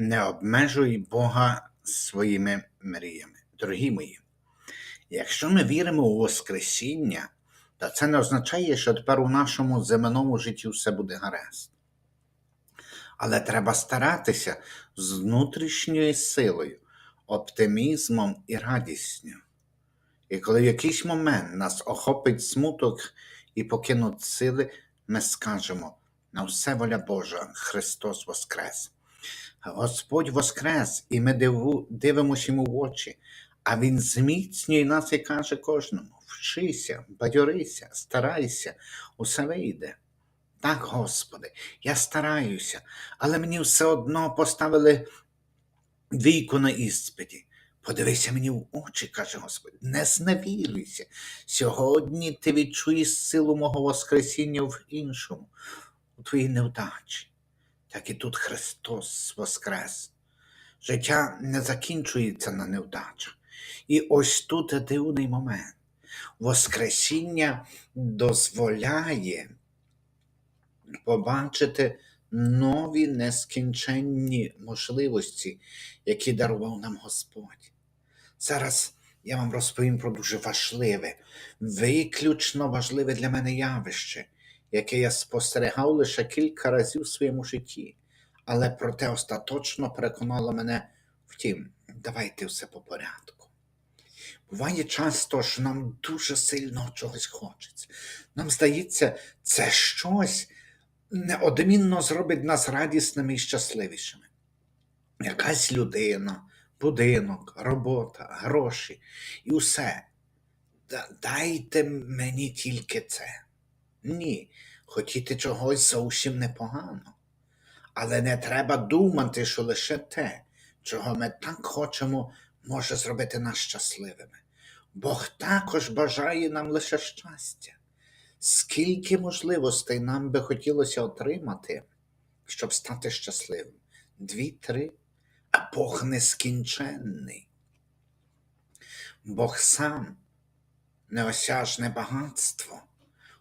Не обмежуй Бога своїми мріями. Дорогі мої, якщо ми віримо у Воскресіння, то це не означає, що тепер у нашому земному житті все буде гаразд. Але треба старатися з внутрішньою силою, оптимізмом і радістю. І коли в якийсь момент нас охопить смуток і покинуть сили, ми скажемо: на все воля Божа, Христос Воскрес. Господь Воскрес, і ми дивимося йому в очі, а Він зміцнює нас і каже кожному: вчися, бадьорися, старайся, усе вийде. Так, Господи, я стараюся, але мені все одно поставили двійку на іспиті. Подивися мені в очі, каже Господь, не зневірюйся. Сьогодні ти відчуєш силу мого Воскресіння в іншому, у твоїй невдачі. Так і тут Христос Воскрес. Життя не закінчується на невдачах. І ось тут дивний момент. Воскресіння дозволяє побачити нові нескінченні можливості, які дарував нам Господь. Зараз я вам розповім про дуже важливе, виключно важливе для мене явище, яке я спостерігав лише кілька разів в своєму житті, але проте остаточно переконало мене втім, давайте все по порядку. Буває часто, що нам дуже сильно чогось хочеться. Нам здається, це щось неодмінно зробить нас радісними і щасливішими. Якась людина, будинок, робота, гроші і усе. Дайте мені тільки це. Ні, хотіти чогось зовсім непогано. Але не треба думати, що лише те, чого ми так хочемо, може зробити нас щасливими. Бог також бажає нам лише щастя. Скільки можливостей нам би хотілося отримати, щоб стати щасливим? Дві-три, а Бог нескінченний. Бог сам неосяжне багатство,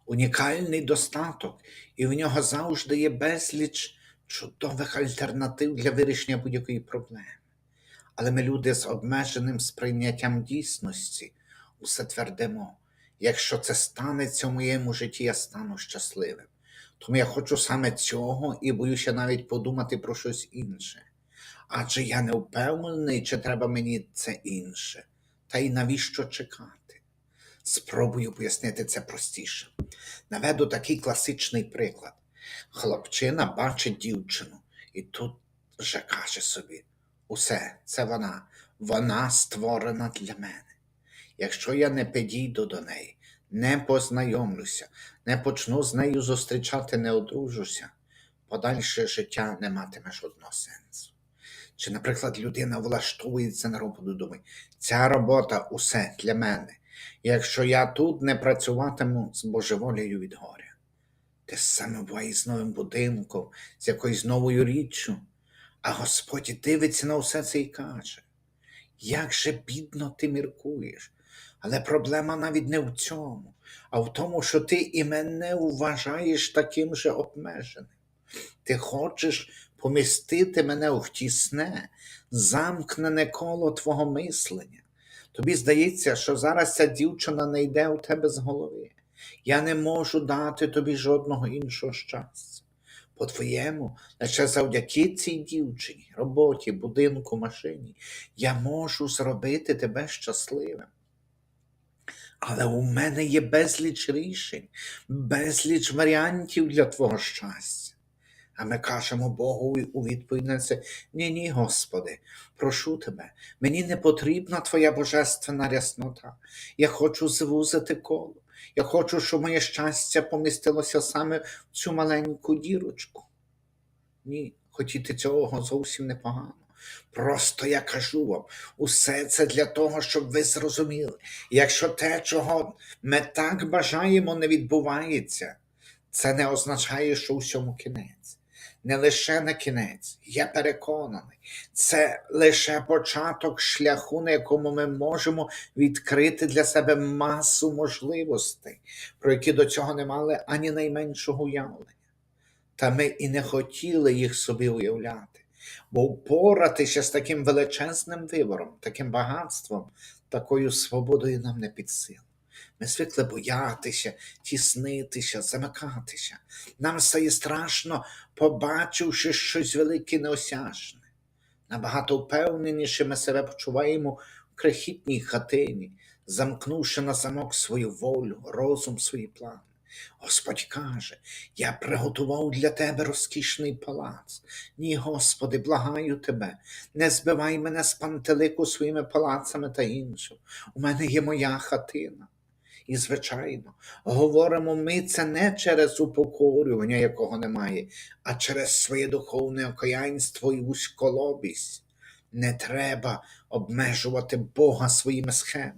унікальний достаток, і в нього завжди є безліч чудових альтернатив для вирішення будь-якої проблеми. Але ми, люди з обмеженим сприйняттям дійсності, усе твердимо. Якщо це станеться в моєму житті, я стану щасливим. Тому я хочу саме цього і боюся навіть подумати про щось інше. Адже я не впевнений, чи треба мені це інше. Та й навіщо чекати? Спробую пояснити це простіше. Наведу такий класичний приклад. Хлопчина бачить дівчину, і тут же каже собі: усе, це вона, вона створена для мене. Якщо я не підійду до неї, не познайомлюся, не почну з нею зустрічати, не одружуся, подальше життя не матиме жодного сенсу. Чи, наприклад, людина влаштовується на роботу, думає, ця робота усе для мене. Якщо я тут не працюватиму з божеволею від горя. Те саме буває з новим будинком, з якоюсь новою річчю. А Господь дивиться на все це і каже: як же бідно ти міркуєш? Але проблема навіть не в цьому, а в тому, що ти і мене вважаєш таким же обмеженим. Ти хочеш помістити мене в тісне, замкнене коло твого мислення. Тобі здається, що зараз ця дівчина не йде у тебе з голови. Я не можу дати тобі жодного іншого щастя. По-твоєму, лише завдяки цій дівчині, роботі, будинку, машині, я можу зробити тебе щасливим. Але у мене є безліч рішень, безліч варіантів для твого щастя. А ми кажемо Богу у відповідь на це: ні, ні, Господи, прошу тебе, мені не потрібна Твоя божественна ряснота. Я хочу звузити коло. Я хочу, щоб моє щастя помістилося саме в цю маленьку дірочку. Ні, хотіти цього зовсім непогано. Просто я кажу вам, усе це для того, щоб ви зрозуміли. Якщо те, чого ми так бажаємо, не відбувається, це не означає, що усьому кінець. Не лише на кінець, я переконаний, це лише початок шляху, на якому ми можемо відкрити для себе масу можливостей, про які до цього не мали ані найменшого уявлення. Та ми і не хотіли їх собі уявляти. Бо впоратися з таким величезним вибором, таким багатством, такою свободою нам не під силу. Ми звикли боятися, тіснитися, замикатися. Нам стає страшно, побачивши щось велике неосяжне. Набагато впевненіше ми себе почуваємо в крихітній хатині, замкнувши на замок свою волю, розум, свої плани. Господь каже: Я приготував для тебе розкішний палац. Ні, Господи, благаю тебе, не збивай мене з пантелику своїми палацами та іншим. У мене є моя хатина. І, звичайно, говоримо ми це не через упокорювання, якого немає, а через своє духовне окаянство і вузьколобість. Не треба обмежувати Бога своїми схемами.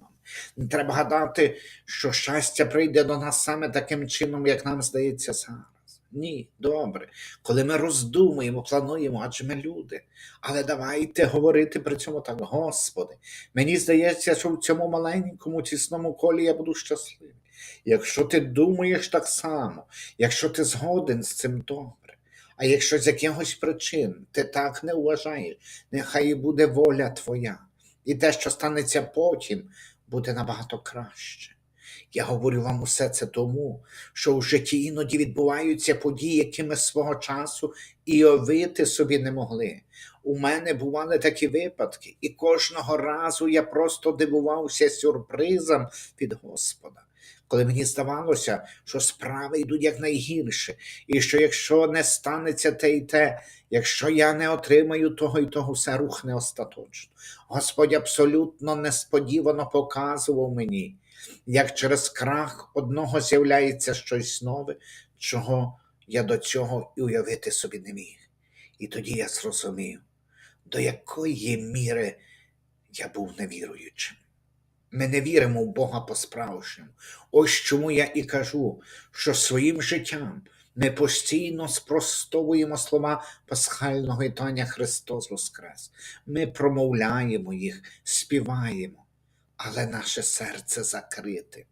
Не треба гадати, що щастя прийде до нас саме таким чином, як нам здається зараз. Ні, добре, коли ми роздумуємо, плануємо, адже ми люди. Але давайте говорити при цьому так, Господи, мені здається, що в цьому маленькому тісному колі я буду щасливий. Якщо ти думаєш так само, якщо ти згоден з цим добре, а якщо з якихось причин ти так не вважаєш, нехай буде воля твоя, і те, що станеться потім, буде набагато краще. Я говорю вам усе це тому, що в житті іноді відбуваються події, які ми свого часу і овити собі не могли. У мене бували такі випадки, і кожного разу я просто дивувався сюрпризам від Господа. Коли мені здавалося, що справи йдуть якнайгірше, і що якщо не станеться те і те, якщо я не отримаю того і того, все рухне остаточно. Господь абсолютно несподівано показував мені, як через крах одного з'являється щось нове, чого я до цього і уявити собі не міг. І тоді я зрозумів, до якої міри я був невіруючим. Ми не віримо в Бога по-справжньому. Ось чому я і кажу, що своїм життям ми постійно спростовуємо слова пасхального вітання Христос Воскрес. Ми промовляємо їх, співаємо, але наше серце закрите.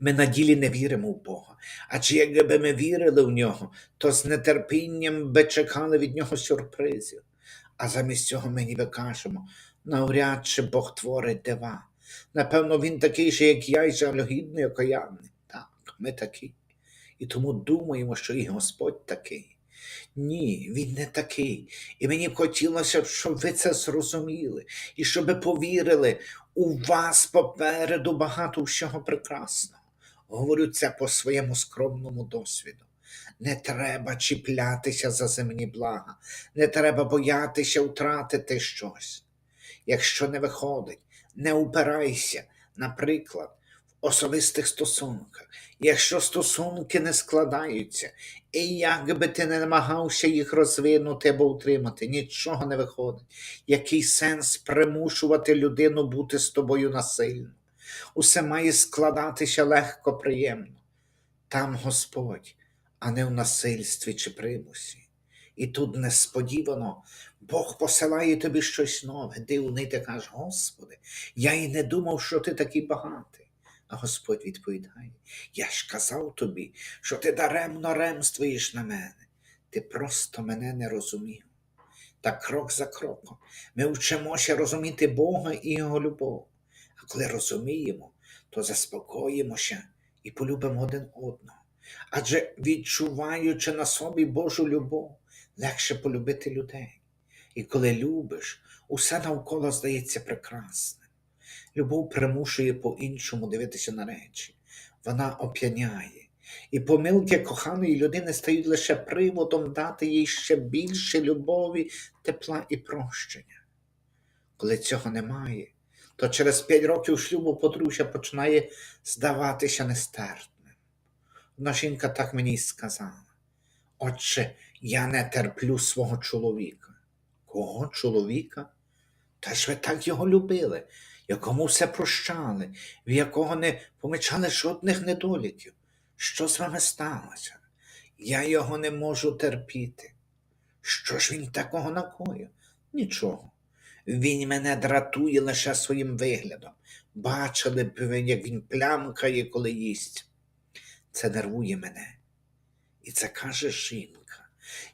Ми на ділі не віримо в Бога. Адже якби ми вірили в нього, то з нетерпінням би чекали від нього сюрпризів. А замість цього ми ніби кажемо, навряд чи Бог творить дива. Напевно, він такий же, як я, і жалюгідний, окаянний. Так, ми такі. І тому думаємо, що і Господь такий. Ні, він не такий. І мені б хотілося, б, щоб ви це зрозуміли, і щоб повірили, у вас попереду багато всього прекрасного. Говорю це по своєму скромному досвіду. Не треба чіплятися за земні блага, не треба боятися втратити щось. Якщо не виходить, не упирайся, наприклад, в особистих стосунках. Якщо стосунки не складаються, і як би ти не намагався їх розвинути або утримати, нічого не виходить. Який сенс примушувати людину бути з тобою насильно? Усе має складатися легко, приємно. Там Господь, а не в насильстві чи примусі. І тут несподівано Бог посилає тобі щось нове, дивний, ти кажеш, Господи, я і не думав, що ти такий багатий. А Господь відповідає: Я ж казав тобі, що ти даремно ремствуєш на мене. Ти просто мене не розумів. Та крок за кроком ми вчимося розуміти Бога і Його любов. А коли розуміємо, то заспокоїмося і полюбимо один одного. Адже відчуваючи на собі Божу любов, легше полюбити людей. І коли любиш, усе навколо здається прекрасним. Любов примушує по-іншому дивитися на речі, вона оп'яняє. І помилки коханої людини стають лише приводом дати їй ще більше любові, тепла і прощення. Коли цього немає, то через п'ять років шлюбу подружжя починає здаватися нестерпним. Одна жінка так мені й сказала: Отче, я не терплю свого чоловіка. Кого чоловіка? Та ж ви так його любили, якому все прощали, в якого не помічали жодних недоліків. Що з вами сталося? Я його не можу терпіти. Що ж він такого накоїв? Нічого. Він мене дратує лише своїм виглядом. Бачили б ви, як він плямкає, коли їсть. Це нервує мене. І це каже жінка,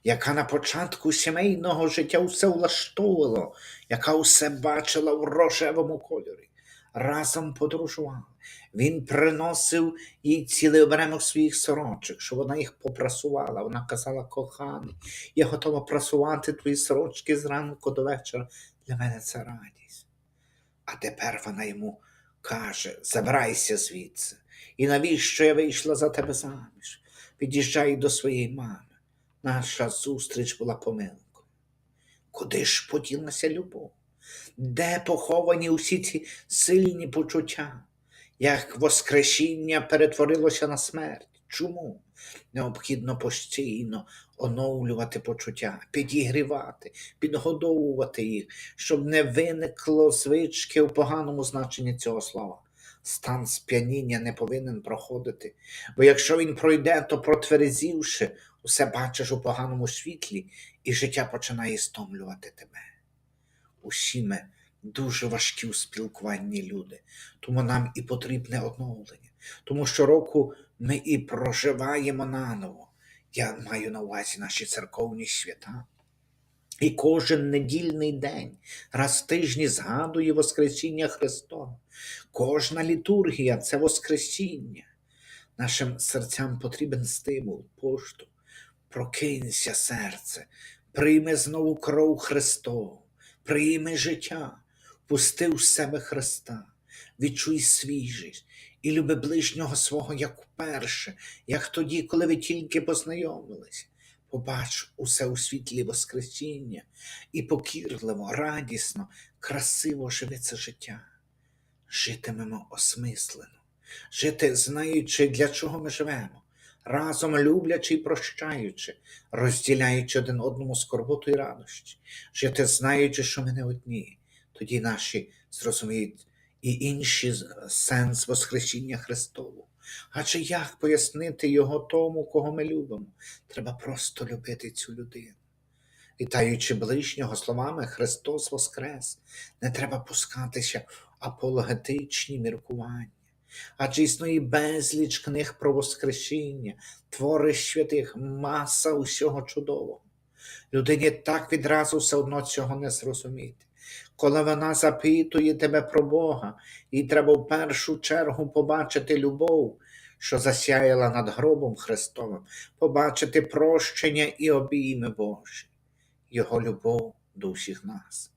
яка на початку сімейного життя усе влаштовувала, яка усе бачила в рожевому кольорі, разом подорожували. Він приносив їй цілий оберемок своїх сорочок, щоб вона їх попрасувала. Вона казала, коханий, я готова прасувати твої сорочки зранку до вечора. Для мене це радість. А тепер вона йому каже: забирайся звідси. І навіщо я вийшла за тебе заміж? Під'їжджай до своєї мами. Наша зустріч була помилкою. Куди ж поділася любов? Де поховані усі ці сильні почуття? Як воскресіння перетворилося на смерть? Чому? Необхідно постійно оновлювати почуття, підігрівати, підгодовувати їх, щоб не виникло звички у поганому значенні цього слова. Стан сп'яніння не повинен проходити, бо якщо він пройде, то протверезівши, усе бачиш у поганому світлі, і життя починає стомлювати тебе. Усі ми дуже важкі у спілкуванні люди, тому нам і потрібне оновлення, тому що року ми і проживаємо наново. Я маю на увазі наші церковні свята. І кожен недільний день, раз в тижні згадує Воскресіння Христова. Кожна літургія це Воскресіння. Нашим серцям потрібен стимул, поштовх. Прокинься, серце, прийми знову кров Христову, прийми життя, пусти в себе Христа, відчуй свіжість і люби ближнього свого як вперше, як тоді, коли ви тільки познайомились. Побач усе у світлі Воскресіння і покірливо, радісно, красиво це життя. Житимемо осмислено, жити, знаючи, для чого ми живемо, разом люблячи і прощаючи, розділяючи один одному скорботу і радощі, жити, знаючи, що ми не одні, тоді наші зрозуміють і інші сенс Воскресіння Христову. Адже як пояснити його тому, кого ми любимо? Треба просто любити цю людину. Вітаючи ближнього словами Христос Воскрес, не треба пускатися в апологетичні міркування. Адже існує безліч книг про Воскресіння, твори святих, маса усього чудового. Людині так відразу все одно цього не зрозуміти. Коли вона запитує тебе про Бога, їй треба в першу чергу побачити любов, що засяяла над гробом Христовим, побачити прощення і обійми Божі, Його любов до всіх нас.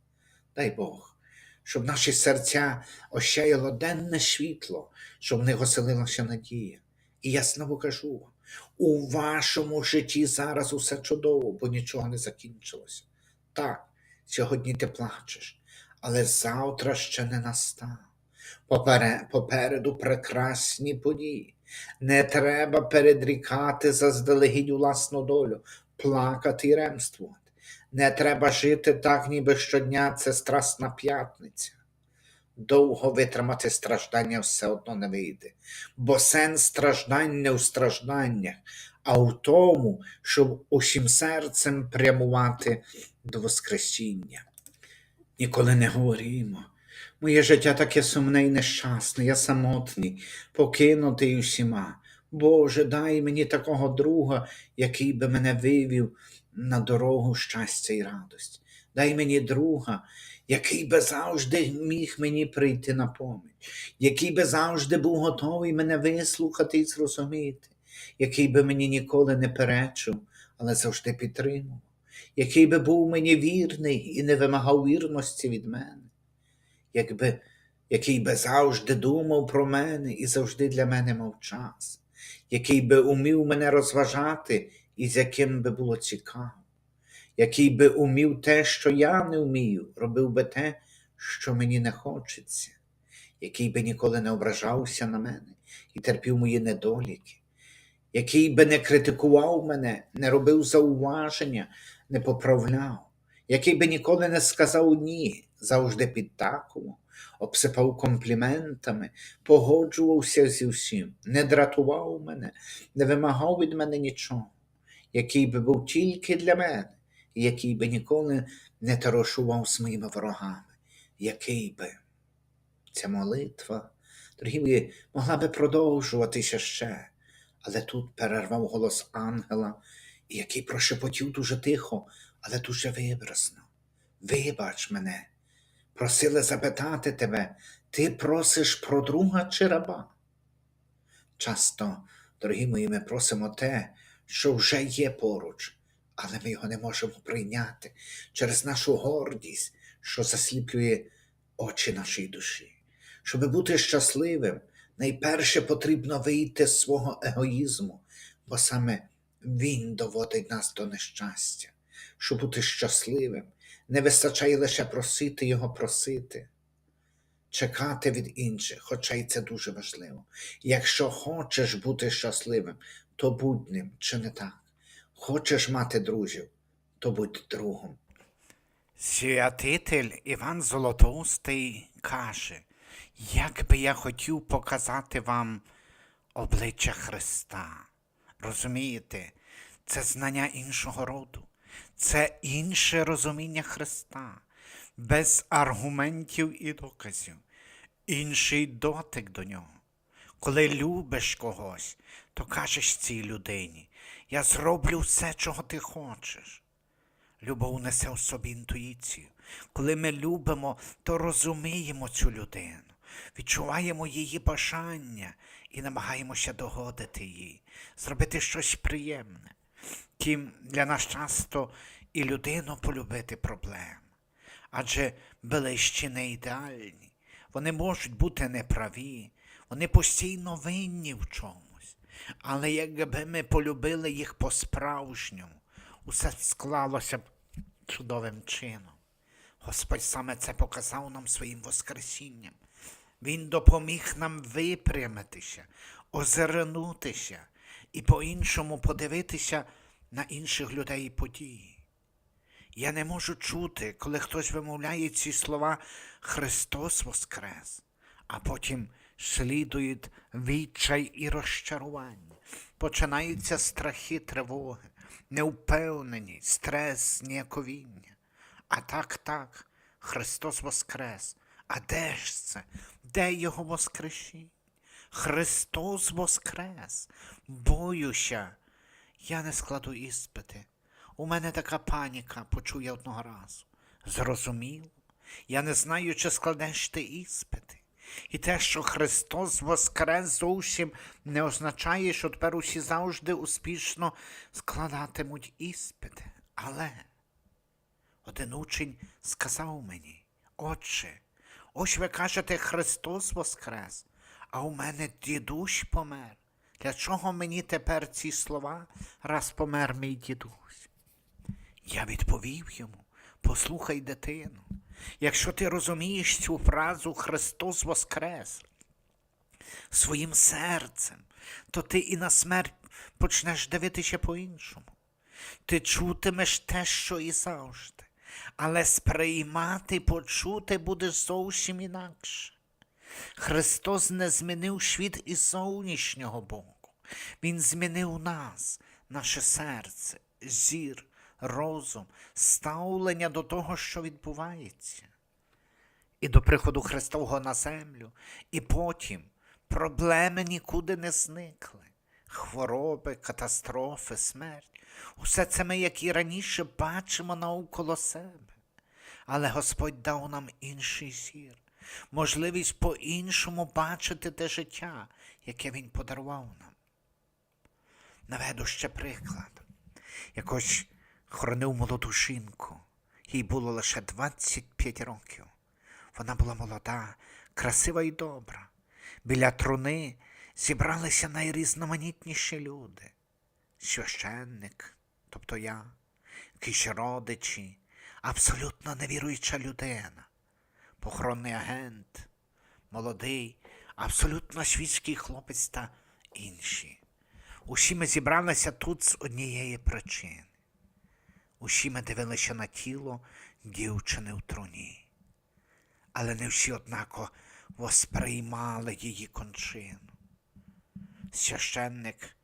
Дай Бог, щоб наші серця ощаяло денне світло, щоб в них оселилася надія. І я знову кажу вам, у вашому житті зараз усе чудово, бо нічого не закінчилося. Так, сьогодні ти плачеш, але завтра ще не настав. Попере- Попереду прекрасні події. Не треба передрікати заздалегідь власну долю, плакати і ремствувати. Не треба жити так, ніби щодня це страсна п'ятниця. Довго витримати страждання все одно не вийде, бо сенс страждань не у стражданнях, а у тому, щоб усім серцем прямувати до Воскресіння. Ніколи не говоримо. Моє життя таке сумне і нещасне, я самотній, покинутий усіма. Боже, дай мені такого друга, який би мене вивів на дорогу щастя і радості. Дай мені друга, який би завжди міг мені прийти на поміч, який би завжди був готовий мене вислухати і зрозуміти, який би мені ніколи не перечив, але завжди підтримував, який би був мені вірний і не вимагав вірності від мене, якби, який би завжди думав про мене і завжди для мене мав час, який би умів мене розважати і з яким би було цікаво. Який би умів те, що я не вмію, робив би те, що мені не хочеться, який би ніколи не ображався на мене і терпів мої недоліки, який би не критикував мене, не робив зауваження, не поправляв, який би ніколи не сказав ні, завжди підтакував, обсипав компліментами, погоджувався зі всім, не дратував мене, не вимагав від мене нічого, який би був тільки для мене який би ніколи не тарошував з моїми ворогами, який би? Ця молитва, дорогі мої, могла би продовжуватися ще, але тут перервав голос ангела і який прошепотів дуже тихо, але дуже виразно. Вибач мене, просили запитати тебе, ти просиш про друга чи раба? Часто, дорогі мої, ми просимо те, що вже є поруч, але ми його не можемо прийняти через нашу гордість, що засліплює очі нашої душі. Щоб бути щасливим, найперше потрібно вийти з свого егоїзму, бо саме він доводить нас до нещастя. Щоб бути щасливим, не вистачає лише просити його просити, чекати від інших, хоча й це дуже важливо. Якщо хочеш бути щасливим, то будь ним, чи не так? Хочеш мати друзів, то будь другом. Святитель Іван Золотоустий каже, як би я хотів показати вам обличчя Христа. Розумієте, це знання іншого роду, це інше розуміння Христа, без аргументів і доказів, інший дотик до нього. Коли любиш когось, то кажеш цій людині, я зроблю все, чого ти хочеш. Любов несе в собі інтуїцію. Коли ми любимо, то розуміємо цю людину, відчуваємо її бажання і намагаємося догодити їй, зробити щось приємне. Тім для нас часто і людину полюбити проблема. Адже ближчі не ідеальні, вони можуть бути неправі, вони постійно винні в чомусь. Але якби ми полюбили їх по-справжньому, усе склалося б чудовим чином. Господь саме це показав нам своїм Воскресінням. Він допоміг нам випрямитися, озирнутися і по-іншому подивитися на інших людей і події. Я не можу чути, коли хтось вимовляє ці слова Христос Воскрес, а потім слідують відчай і розчарування. Починаються страхи, тривоги, неупевненість, стрес, ніяковіння. А так, так, Христос Воскрес. А де ж це? Де Його Воскрешіння? Христос Воскрес. Боюся, я не складу іспити. У мене така паніка, почув я одного разу. Зрозуміло, я не знаю, чи складеш ти іспити. І те, що Христос воскрес зовсім не означає, що тепер усі завжди успішно складатимуть іспити. Але один учень сказав мені, Отче, ось ви кажете, Христос воскрес, а у мене дідусь помер. Для чого мені тепер ці слова, раз помер мій дідусь? Я відповів йому, послухай дитину, якщо ти розумієш цю фразу Христос Воскрес своїм серцем, то ти і на смерть почнеш дивитися по-іншому. Ти чутимеш те, що і завжди, але сприймати, почути будеш зовсім інакше. Христос не змінив світ із зовнішнього боку. Він змінив нас, наше серце, зір, розум, ставлення до того, що відбувається. І до приходу Христового на землю, і потім проблеми нікуди не зникли. Хвороби, катастрофи, смерть. Усе це ми, як і раніше, бачимо навколо себе. Але Господь дав нам інший зір, можливість по-іншому бачити те життя, яке Він подарував нам. Наведу ще приклад. Якось хоронив молоду жінку. Їй було лише 25 років. Вона була молода, красива і добра. Біля труни зібралися найрізноманітніші люди. Священник, тобто я, якісь родичі, абсолютно невіруюча людина, похоронний агент, молодий, абсолютно світський хлопець та інші. Усі ми зібралися тут з однієї причини. Усі ми дивилися на тіло дівчини в труні, але не всі однаково восприймали її кончину. Священник,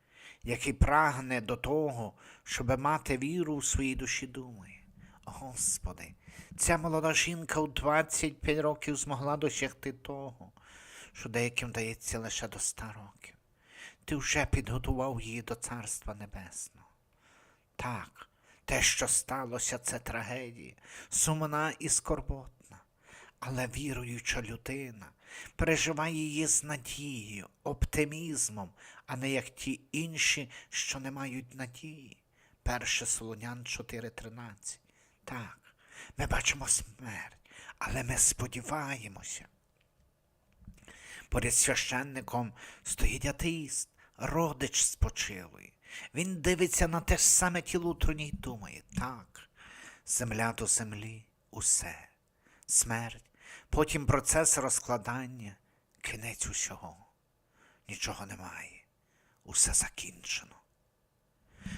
який прагне до того, щоб мати віру у своїй душі, думає, Господи, ця молода жінка у 25 років змогла досягти того, що деяким дається лише до 100 років. Ти вже підготував її до Царства Небесного. Так, те, що сталося, це трагедія, сумна і скорботна. Але віруюча людина переживає її з надією, оптимізмом, а не як ті інші, що не мають надії. Перше Солонян 4.13. Так, ми бачимо смерть, але ми сподіваємося. Поряд священником стоїть атеїст, родич спочилий. Він дивиться на те ж саме тіло труні й думає, так, земля до землі, усе, смерть, потім процес розкладання, кінець усього. Нічого немає, усе закінчено.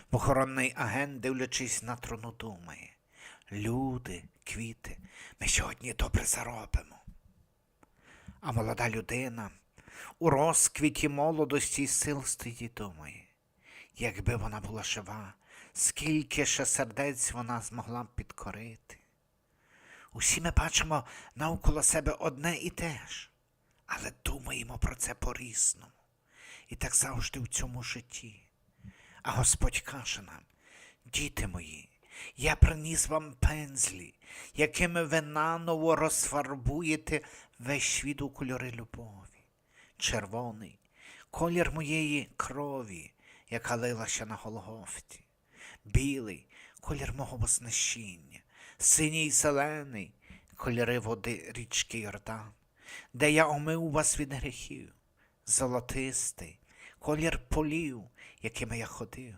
Похоронний агент, дивлячись на труну, думає, люди, квіти, ми сьогодні добре заробимо. А молода людина у розквіті молодості й сил стоїть думає, якби вона була жива, скільки ще сердець вона змогла б підкорити. Усі ми бачимо навколо себе одне і те ж, але думаємо про це по-різному. І так завжди в цьому житті. А Господь каже нам, діти мої, я приніс вам пензлі, якими ви наново розфарбуєте весь світ у кольори любові. Червоний колір моєї крові, яка лилася на Голгофті. Білий колір мого вознищення, синій зелений кольори води річки Йордан, де я омив вас від гріхів, золотистий колір полів, якими я ходив.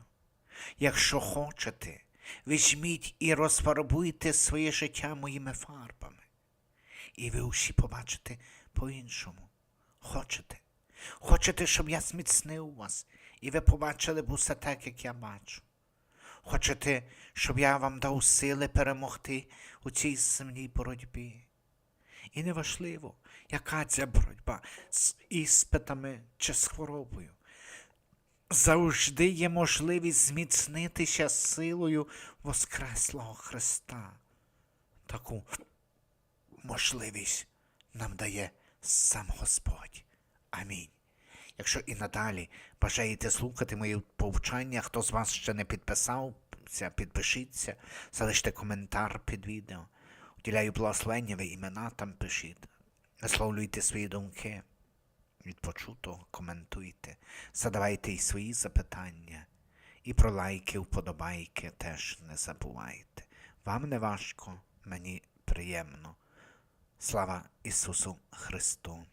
Якщо хочете, візьміть і розфарбуйте своє життя моїми фарбами. І ви усі побачите по-іншому. Хочете? Хочете, щоб я зміцнив вас, і ви побачили б усе так, як я бачу. Хочете, щоб я вам дав сили перемогти у цій земній боротьбі. І неважливо, яка ця боротьба з іспитами чи з хворобою. Завжди є можливість зміцнитися силою Воскреслого Христа. Таку можливість нам дає сам Господь. Амінь. Якщо і надалі бажаєте слухати мої повчання, хто з вас ще не підписався, підпишіться, залиште коментар під відео. Уділяю благословення, ви імена там пишіть. Висловлюйте свої думки. Від почутого коментуйте, задавайте й свої запитання. І про лайки, вподобайки теж не забувайте. Вам не важко, мені приємно. Слава Ісусу Христу!